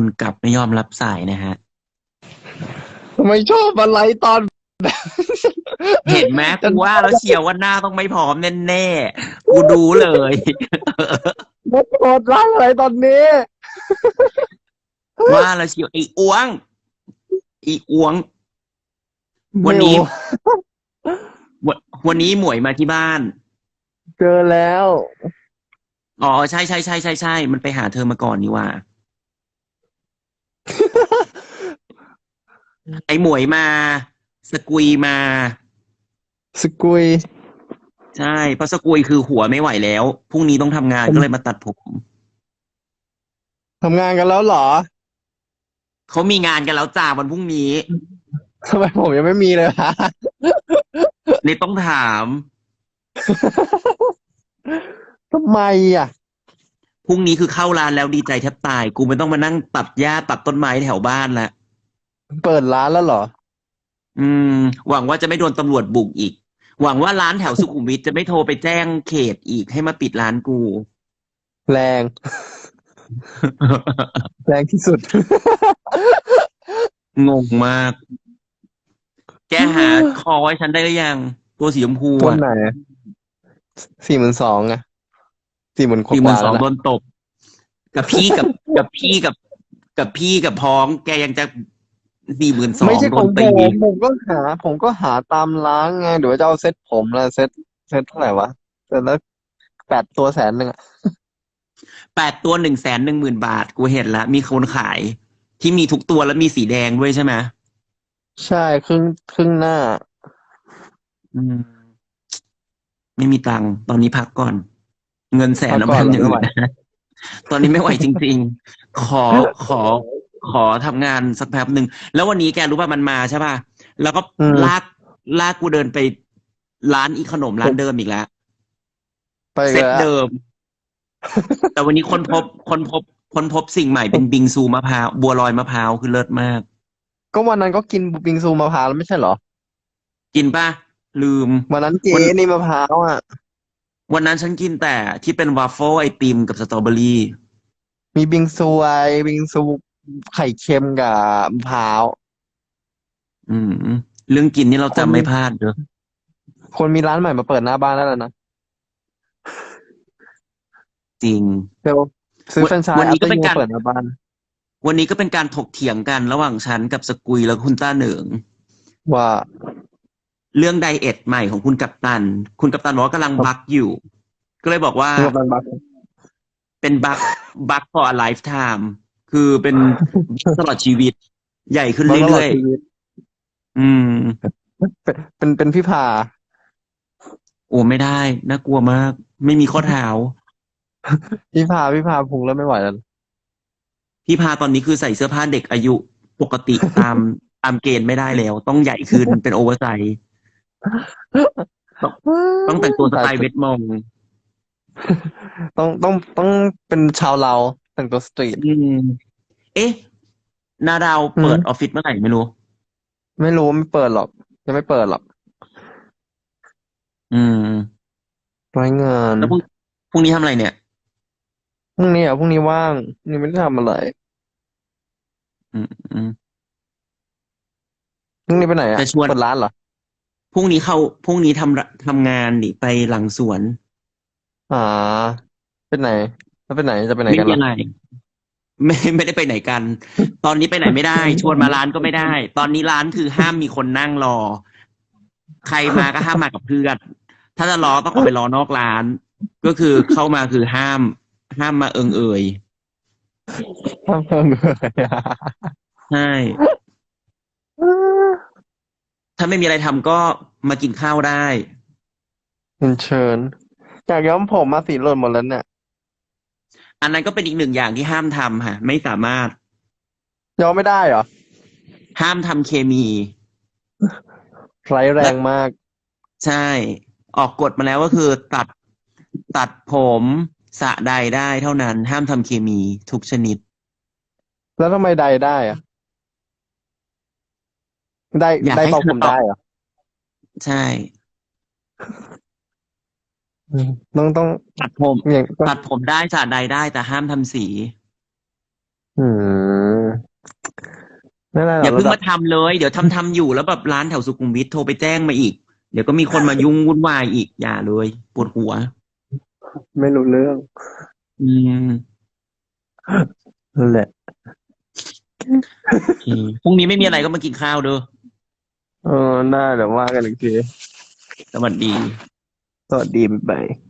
คุณกลับไม่ยอมรับสายนะฮะ ทำไมชอบอะไรตอน เห็นไหมกูว่าแล้วเชียวว่าหน้าต้องไม่พร้อมแน่ๆ กูดูเลยมาโกรธไล่อะไรตอนนี้ ว่าแล้วเชียวไอ้อ้วงไอีอ้วง วันนี้ วันวันนี้หมวยมาที่บ้าน เจอแล้ว อ๋อใช่ใช่ใช่ใช่ใช่มันไปหาเธอมาก่อนนี่ว่า ไอ้หมวยมา สกุยมา สกุย ใช่เพราะสกุยคือหัวไม่ไหวแล้วพรุ่งนี้ต้องทำงานก็เลยมาตัดผมทำงานกันแล้วเหรอเขามีงานกันแล้วจ้าวันพรุ่งนี้ทำไมผมยังไม่มีเลยฮะนี่ต้องถามทำไมอะพรุ่งนี้คือเข้าร้านแล้วดีใจแทบตาย กูไม่ต้องมานั่งตัดหญ้าตัดต้นไม้แถวบ้านละ เปิดร้านแล้วเหรอ อืม หวังว่าจะไม่โดนตำรวจบุกอีก หวังว่าร้านแถวสุขุมวิทจะไม่โทรไปแจ้งเขตอีกให้มาปิดร้านกู แรง แรงที่สุด งงมาก แกหาคอไว้ฉันได้หรือยัง ตัวสีชมพูตัวอะไหนสี่หมื่นสองอะสี่หมื่นกสี่หมื่ว่านสองแล้วโดนะนตบ กับพี่กับกับพี่กับ กับพี่กับพ้อง แกยังจะ สี่หมื่นสองไม่ใช่โดขอนงผตีมผมก็หา ผมก็หาตามร้านไงเดี๋ยวจะเอาเซ็ตผมละเซ็ตเซ็ตเท่าไหร่วะเซ็ตละแปดตัวแสนหนึ่งอะแปดตัวหนึ่งแสนหนึ่งหมื่นบาท กูเห็นละมีคนขาย ที่มีทุกตัวแล้วมีสีแดงด้วยใช่ไหมใช่ครึ่งครึ่งหน้า อืม ไม่มีตังค์ตอนนี้พักก่อน เงินแสนพัแล้วกก่อนทำอย่างไม่ไหวอื่นนะตอนนี้ไม่ไหวจริง ๆ ขอขอ ขอทำงานสักแป๊บหนึ่งแล้ววันนี้แกรู้ป่ะมันมาใช่ป่ะแล้วก็อืมลากลากกูเดินไปร้านอีขนมร้านเดิมอีกแล้วไปเซตแล้วเดิม แต่วันนี้คนพบคนพบคนพบสิ่งใหม่เป็นบิงซูมะพร้าวบัวลอยมะพร้าวคือเลิศมาก ก็วันนั้นก็กินบิงซูมะพร้าวแล้วไม่ใช่เหรอ กินป่ะ ลืม วันนั้นเจวันนี่มะพร้าวอะ วันนั้นฉันกินแต่ที่เป็นวาฟเฟิลไอติมกับสตรอเบอรี่ มีบิงซูไอบิงซู ไข่เค็มกับมะพร้าว อืม เรื่องกินนี่เราคนจำไม่พลาดเด้อคนมีร้านใหม่มาเปิดหน้าบ้านแล้วนะ จริงเดี๋ยวซื้อวันแฟรนไชส์วันนี้ก็เป็นการเปิดหน้าบ้าน วันนี้ก็เป็นการถกเถียงกันระหว่างฉันกับสกุยแล้วคุณต้าเหนิง ว่าเรื่องไดเอทใหม่ของคุณกัปตัน คุณกัปตันบอกว่ากำลังบักอยู่ ก็เลยบอกว่าเรื่องบักเป็นบักบัก for a lifetime คือเป็นตลอดชีวิต ใหญ่ขึ้นบักตลอดเรื่อยชีวิตๆอืมเป็นเป็นเป็นพี่พาโอ้ไม่ได้น่ากลัวมาก ไม่มีข้อเท้าพี่พาพี่พาพุงเริ่มไม่ไหวแล้วพี่พาตอนนี้คือใส่เสื้อผ้าเด็กอายุปกติตามตามเกณฑ์ไม่ได้แล้ว ต้องใหญ่ขึ้นเป็นโอเวอร์ไซส์ต้องแต่งตัวสไตล์เวทมอง ต้องต้องต้องเป็นชาวเรา แต่งตัวสตรีทอืมเอ๊ะ นาดาวเปิดอืมออฟฟิศเมื่อไหร่ไม่รู้ ไม่รู้ไม่เปิดหรอก ยังไม่เปิดหรอก อืมรายงานแล้วพรุ่งพรุ่งนี้ทำอะไรเนี่ย พรุ่งนี้อะพรุ่งนี้ว่างพรุ่งนี้ไม่ได้ทำอะไรอืมอืมพรุ่งนี้ไปไหนอะจะชวน เปิดร้านเหรอพรุ่งนี้เข้าพรุ่งนี้ทำทำงานนี่ไปหลังสวน อ่าไปไหน แล้วไปไหนจะไปไหนไม่กันมีล่ะอะไรไม่ไม่ได้ไปไหนกัน ตอนนี้ไปไหนไม่ได้ ชวนมาร้านก็ไม่ได้ ตอนนี้ร้านคือห้ามมีคนนั่งรอ ใครมาก็ห้ามมากับเพื่อนถ้าจะรอต้องออกไปรอนอกร้าน ก็คือเข้ามาคือห้าม ห้ามมาเอิงเอ่ยทำเพิ่มเลยอะใช่ถ้าไม่มีอะไรทำก็มากินข้าวได้เรียนเชิญอยากย้อมผมมาสีหล่นหมดแล้วเนี่ย อันนั้นก็เป็นอีกหนึ่งอย่างที่ห้ามทำค่ะ ไม่สามารถย้อมไม่ได้เหรอ ห้ามทำเคมีไร้แรงมาก ใช่ ออกกฎมาแล้วก็คือตัดตัดผมสระใดได้เท่านั้น ห้ามทำเคมีทุกชนิด แล้วทำไมใดได้อะได้ อยากได้ให้เป่าเธอผมตอบได้เหรอ ใช่อืม ต้องต้องตัดผมอย่างตัดผมได้สระใดได้ แต่ห้ามทำสี อืมนั่นแหละอย่าเพิ่งระดัมาบทำเลย เดี๋ยวทำทำอยู่แล้วแบบร้านแถวสุขุมวิทโทรไปแจ้งมาอีก เดี๋ยวก็มีคนมายุ่งวุ่นวายอีกอย่าเลยปวดหัว ไม่รู้เรื่องอืมนั่นแหละ โอเคพรุ่งนี้ไม่มีอะไรก็มากินข้าวเด้อเออน่าเดี๋ยวว่ากันอีกที สวัสดี สวัสดีบ๊ายบาย